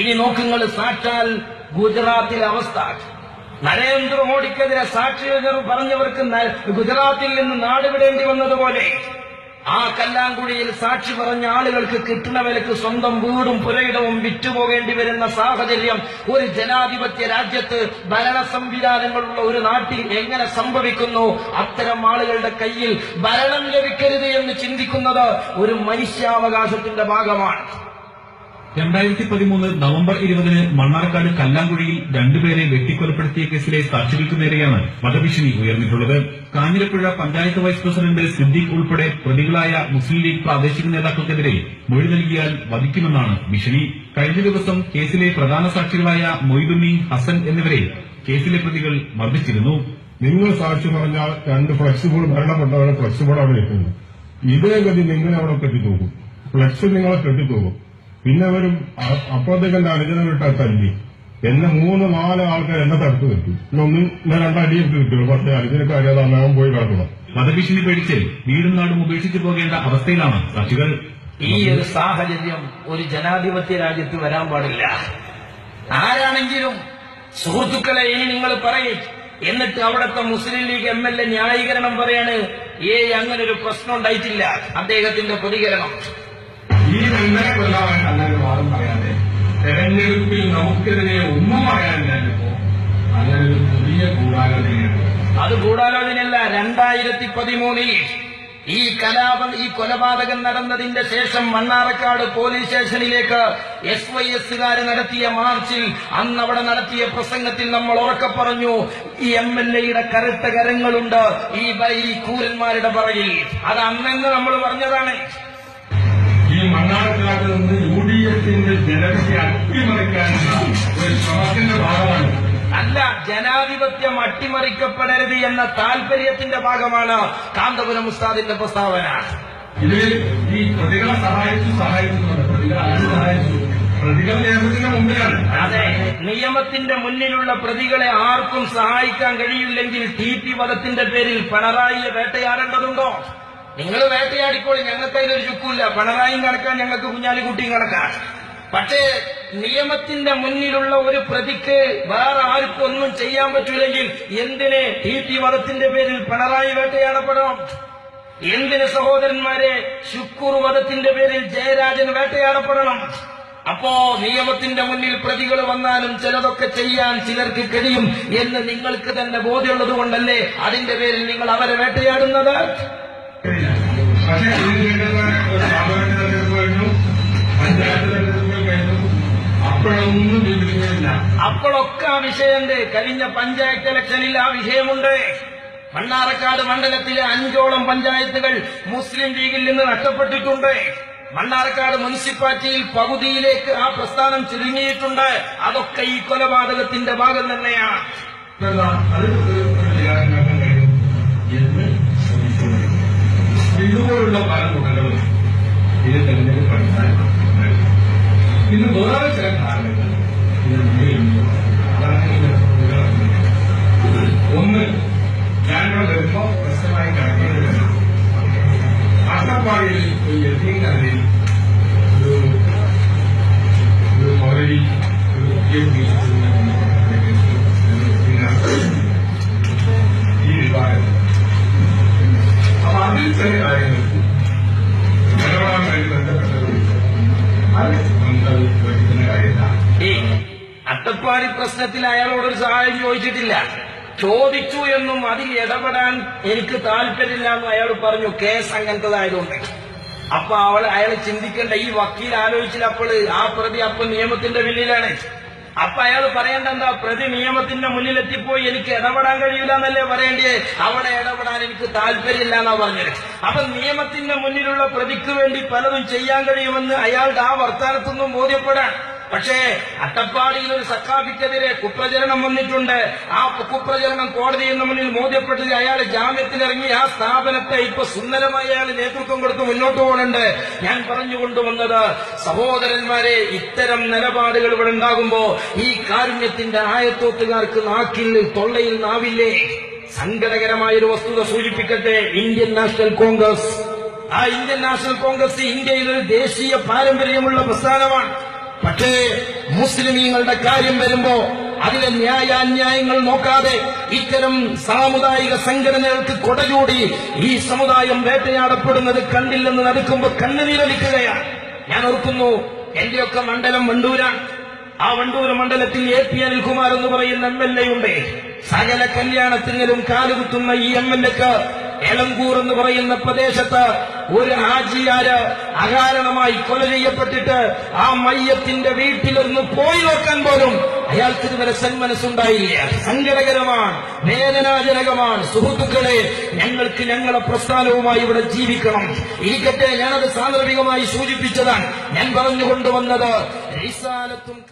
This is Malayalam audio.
ഇനി നോക്കുങ്ങൾ സാക്ഷാൽ ഗുജറാത്തിലെ അവസ്ഥ. നരേന്ദ്രമോദിക്കെതിരെ സാക്ഷികൾ പറഞ്ഞവർക്ക് ഗുജറാത്തിൽ നിന്ന് നാടുവിടേണ്ടി വന്നതുപോലെ. ആ കല്ലാങ്കുഴിയിൽ സാക്ഷി പറഞ്ഞ ആളുകൾക്ക് കിട്ടുന്ന വിലക്ക് സ്വന്തം വീടും പുരയിടവും വിറ്റുപോകേണ്ടി വരുന്ന സാഹചര്യം ഒരു ജനാധിപത്യ രാജ്യത്ത് ഭരണ സംവിധാനങ്ങളുള്ള ഒരു നാട്ടിൽ എങ്ങനെ സംഭവിക്കുന്നു? അത്തരം ആളുകളുടെ കയ്യിൽ ഭരണം ലഭിക്കരുത് എന്ന് ചിന്തിക്കുന്നത് ഒരു മനുഷ്യാവകാശത്തിന്റെ ഭാഗമാണ്. രണ്ടായിരത്തി പതിമൂന്ന് നവംബർ ഇരുപതിന് മണ്ണാർക്കാട് കല്ലാങ്കുഴിയിൽ രണ്ടുപേരെ വെട്ടിക്കൊലപ്പെടുത്തിയ കേസിലെ സാക്ഷികൾക്ക് നേരെയാണ് വധഭീഷണി ഉയർന്നിട്ടുള്ളത്. കാഞ്ഞിരപ്പുഴ പഞ്ചായത്ത് വൈസ് പ്രസിഡന്റ് സിദ്ദീഖ് ഉൾപ്പെടെ പ്രതികളായ മുസ്ലിം ലീഗ് പ്രാദേശിക നേതാക്കൾക്കെതിരെ മൊഴി നൽകിയാൽ വധിക്കുമെന്നാണ് ഭീഷണി. കഴിഞ്ഞ ദിവസം കേസിലെ പ്രധാന സാക്ഷികളായ മൊയ്തുണ്ണി ഹസൻ എന്നിവരെ കേസിലെ പ്രതികൾ മർദ്ദിച്ചിരുന്നു. നിങ്ങൾ സാക്ഷി പറഞ്ഞാൽ രണ്ട് ഫ്ലെക്സിബിൾ മരണപ്പെട്ടവരെ ഫ്ലെക്സിബിൾ അവിടെ എത്തുന്നു ഇതേ ഗതി നിങ്ങളെ അവിടെ കെട്ടിത്തൂക്കും. ഫ്ലക്സ് നിങ്ങളെ കെട്ടിത്തൂക്കും. പിന്നെ അവരും അപ്പുറത്തേക്കെന്റെ അപ്പുറത്തേക്ക് എന്റെ അനുജന വിട്ടാൽ തല്ലി. എന്നെ മൂന്ന് നാല് ആൾക്കാർ എന്നെ തടുത്ത് കിട്ടി. ഒന്നും ഞാൻ രണ്ടടിയൊക്കെ കിട്ടുള്ളൂ പക്ഷെ അനുജനക്ക് അറിയാതെ അന്നേരം പോയി കിടക്കണം. വധഭീഷണി പേടിച്ച് വീടും നാടും ഉപേക്ഷിച്ച് പോകേണ്ട അവസ്ഥയിലാണ്. കക്ഷികൾ ഈ ഒരു സാഹചര്യം ഒരു ജനാധിപത്യ രാജ്യത്ത് വരാൻ പാടില്ല. ആരാണെങ്കിലും സുഹൃത്തുക്കളെ ഇനി നിങ്ങൾ പറയും. എന്നിട്ട് അവിടുത്തെ Muslim League M L A ന്യായീകരണം പറയാണ്. ഏ അങ്ങനൊരു ഒരു പ്രശ്നം ഉണ്ടായിട്ടില്ല. അദ്ദേഹത്തിന്റെ പ്രതികരണം. ഈ രണ്ടര കൊല്ലമായി അങ്ങനെ വാദം പറയാതെ. തെരഞ്ഞെടുപ്പിൽ നമുക്കെതിരെ ഒന്നും പറയാനില്ലപ്പോ അങ്ങനെ ഒരു പുതിയ ഗൂഢാലോചനയാണ് അത് ഗൂഢാലോചനയല്ല രണ്ടായിരത്തി പതിമൂന്നിൽ ഈ കലാപം ഈ കൊലപാതകം നടന്നതിന്റെ ശേഷം മണ്ണാറക്കാട് പോലീസ് സ്റ്റേഷനിലേക്ക് എസ് വൈ എസുകാർ നടത്തിയ മാർച്ചിൽ അന്ന് അവിടെ നടത്തിയ പ്രസംഗത്തിൽ നമ്മൾ ഉറക്കെ പറഞ്ഞു ഈ എം എൽ എയുടെ കറുത്ത കരങ്ങളുണ്ട് ഈ ബ- കൂരന്മാരുടെ പറയിൽ അത് അന്നെന്ന് നമ്മൾ പറഞ്ഞതാണ്. മണ്ണാർക്കാട് നിന്ന് യു ഡി എഫിന്റെ ജനവിധി അട്ടിമറിക്കാനുള്ള ഒരു ശ്രമത്തിന്റെ ഭാഗമാണ്. അല്ല ജനാധിപത്യം അട്ടിമറിക്കപ്പെടരുത് എന്ന താല്പര്യത്തിന്റെ ഭാഗമാണ് കാന്തപുരം ഉസ്താദിന്റെ പ്രസ്താവന. ഇതിൽ ഈ പ്രതികളെ സഹായിച്ചു സഹായിക്കുന്നുണ്ട് പ്രതികൾ ആരും സഹായിച്ചു? പ്രതികൾ നിയമത്തിന്റെ മുമ്പിലാണ്. അതെ നിയമത്തിന്റെ മുന്നിലുള്ള പ്രതികളെ ആർക്കും സഹായിക്കാൻ കഴിയില്ലെങ്കിൽ ടി പി വധത്തിന്റെ പേരിൽ പിണറായിയെ വേട്ടയാടേണ്ടതുണ്ടോ? നിങ്ങൾ വേട്ടയാടിക്കോളി ഞങ്ങൾക്ക് അതിനൊരു ചുക്കുമില്ല. പിണറായിയും കണക്കാൻ ഞങ്ങൾക്ക് കുഞ്ഞാലിക്കുട്ടിയും കണക്കാം. പക്ഷേ നിയമത്തിന്റെ മുന്നിലുള്ള ഒരു പ്രതിക്ക് വേറെ ആർക്കും ഒന്നും ചെയ്യാൻ പറ്റൂലെങ്കിൽ എന്തിനെ ടി പി വധത്തിന്റെ പേരിൽ പിണറായി വേട്ടയാടപ്പെടണം? എന്തിന് സഹോദരന്മാരെ ശുക്കൂർ വധത്തിന്റെ പേരിൽ ജയരാജൻ വേട്ടയാടപ്പെടണം? അപ്പോ നിയമത്തിന്റെ മുന്നിൽ പ്രതികൾ വന്നാലും ചിലതൊക്കെ ചെയ്യാൻ ചിലർക്ക് കഴിയും എന്ന് നിങ്ങൾക്ക് തന്നെ ബോധ്യമുള്ളത് കൊണ്ടല്ലേ അതിന്റെ പേരിൽ നിങ്ങൾ അവരെ വേട്ടയാടുന്നത്? പക്ഷേ ഇതിന് വേണ്ടുന്ന തെരഞ്ഞെടുപ്പ് കഴിഞ്ഞു. പഞ്ചായത്ത് തെരഞ്ഞെടുപ്പ് കഴിഞ്ഞു. അപ്പോഴൊന്നും വിവരിക്കുന്നില്ല അപ്പോഴൊക്കെ ആ വിഷയമുണ്ട്. കഴിഞ്ഞ പഞ്ചായത്ത് ഇലക്ഷനിൽ ആ വിഷയമുണ്ട്. മണ്ണാറക്കാട് മണ്ഡലത്തിലെ അഞ്ചോളം പഞ്ചായത്തുകൾ മുസ്ലിം ലീഗിൽ നിന്ന് നഷ്ടപ്പെട്ടിട്ടുണ്ട്. മണ്ണാർക്കാട് മുനിസിപ്പാലിറ്റിയിൽ പകുതിയിലേക്ക് ആ പ്രസ്ഥാനം ചുരുങ്ങിയിട്ടുണ്ട്. അതൊക്കെ ഈ കൊലപാതകത്തിന്റെ ഭാഗം തന്നെയാണ്. ഇതുപോലുള്ള പല ഗുണങ്ങളും ഇത് തെരഞ്ഞെടുപ്പ് അടിസ്ഥാനത്തിൽ ഇന്ന് വേറെ ചില കാരണങ്ങൾ. ഇതിന്റെ ഒന്ന് ഈ അട്ടപ്പാടി പ്രശ്നത്തിൽ അയാളോടൊരു സഹായം ചോദിച്ചിട്ടില്ല. ചോദിച്ചു എന്നും അതിൽ ഇടപെടാൻ എനിക്ക് താല്പര്യമില്ല എന്നും അയാൾ പറഞ്ഞു. കേസ് അങ്ങനത്തതായതുകൊണ്ട്. അപ്പൊ അവൾ അയാൾ ചിന്തിക്കേണ്ട ഈ വക്കീൽ ആലോചിച്ചില്ല അപ്പോൾ ആ പ്രതി അപ്പൊ നിയമത്തിന്റെ മുന്നിലാണ് അപ്പൊ അയാൾ പറയേണ്ട എന്താ പ്രതി നിയമത്തിന്റെ മുന്നിലെത്തിപ്പോയി എനിക്ക് ഇടപെടാൻ കഴിയില്ല എന്നല്ലേ പറയേണ്ടേ അവിടെ ഇടപെടാൻ എനിക്ക് താല്പര്യമില്ല എന്നാ പറഞ്ഞത്. അപ്പൊ നിയമത്തിന്റെ മുന്നിലുള്ള പ്രതിക്ക് വേണ്ടി പലതും ചെയ്യാൻ കഴിയുമെന്ന് അയാളുടെ ആ വർത്താനത്തൊന്നും ബോധ്യപ്പെടാൻ പക്ഷേ അട്ടപ്പാടിയിൽ ഒരു സക്കാഫിക്കെതിരെ കുപ്രചരണം വന്നിട്ടുണ്ട്. ആ കുപ്രചരണം കോടതിയിൽ മുന്നിൽ ബോധ്യപ്പെട്ടത് അയാൾ ജാമ്യത്തിലിറങ്ങി ആ സ്ഥാപനത്തെ ഇപ്പൊ സുന്ദരമായി അയാൾ നേതൃത്വം കൊടുത്ത് മുന്നോട്ട് പോകുന്നുണ്ട് ഞാൻ പറഞ്ഞുകൊണ്ടുവന്നത് സഹോദരന്മാരെ ഇത്തരം നിലപാടുകൾ ഇവിടെ ഉണ്ടാകുമ്പോ ഈ കാരുണ്യത്തിന്റെ ആയത്തോത്തുകാർക്ക് നാക്കിൽ തൊള്ളയിൽ നാവില്ലേ? സങ്കടകരമായ ഒരു വസ്തുത സൂചിപ്പിക്കട്ടെ ഇന്ത്യൻ നാഷണൽ കോൺഗ്രസ്. ആ ഇന്ത്യൻ നാഷണൽ കോൺഗ്രസ് ഇന്ത്യയിൽ ഒരു ദേശീയ പാരമ്പര്യമുള്ള പ്രസ്ഥാനമാണ്. പക്ഷേ മുസ്ലിമീങ്ങളുടെ കാര്യം വരുമ്പോ അതിലെ ന്യായാന്യായങ്ങൾ നോക്കാതെ ഇത്തരം സാമുദായിക സംഘടനകൾക്ക് കൊടചൂടി ഈ സമുദായം വേട്ടയാടപ്പെടുന്നത് കണ്ടില്ലെന്ന് നടക്കുമ്പോ കണ്ണുനീരൊലിക്കുകയാണ് ഞാൻ ഓർക്കുന്നു എന്റെയൊക്കെ മണ്ഡലം വണ്ടൂരാണ്. ആ വണ്ടൂർ മണ്ഡലത്തിൽ എ പി അനിൽകുമാർ എന്ന് പറയുന്ന എം എൽ എ ഉണ്ട്. സകല കല്യാണത്തിനും കാലുകുത്തുന്ന ഈ എം എൽ എക്ക് എളങ്കൂർ എന്ന് പറയുന്ന പ്രദേശത്ത് ഒരു ഹാജിയാര് അകാരണമായി കൊല ചെയ്യപ്പെട്ടിട്ട് ആ മയ്യത്തിന്റെ വീട്ടിലൊന്ന് പോയി നോക്കാൻ പോലും അയാൾക്ക് ഇതുവരെ സന്മനസ്സുണ്ടായില്ല. സങ്കടകരമാണ് വേദനാജനകമാണ്. സുഹൃത്തുക്കളെ ഞങ്ങൾക്ക് ഞങ്ങളെ പ്രസ്ഥാനവുമായി ഇവിടെ ജീവിക്കണം. ഇരിക്കട്ടെ ഞാനത് സാന്ദർഭികമായി സൂചിപ്പിച്ചതാണ്. ഞാൻ പറഞ്ഞുകൊണ്ടുവന്നത് റിസാലത്തും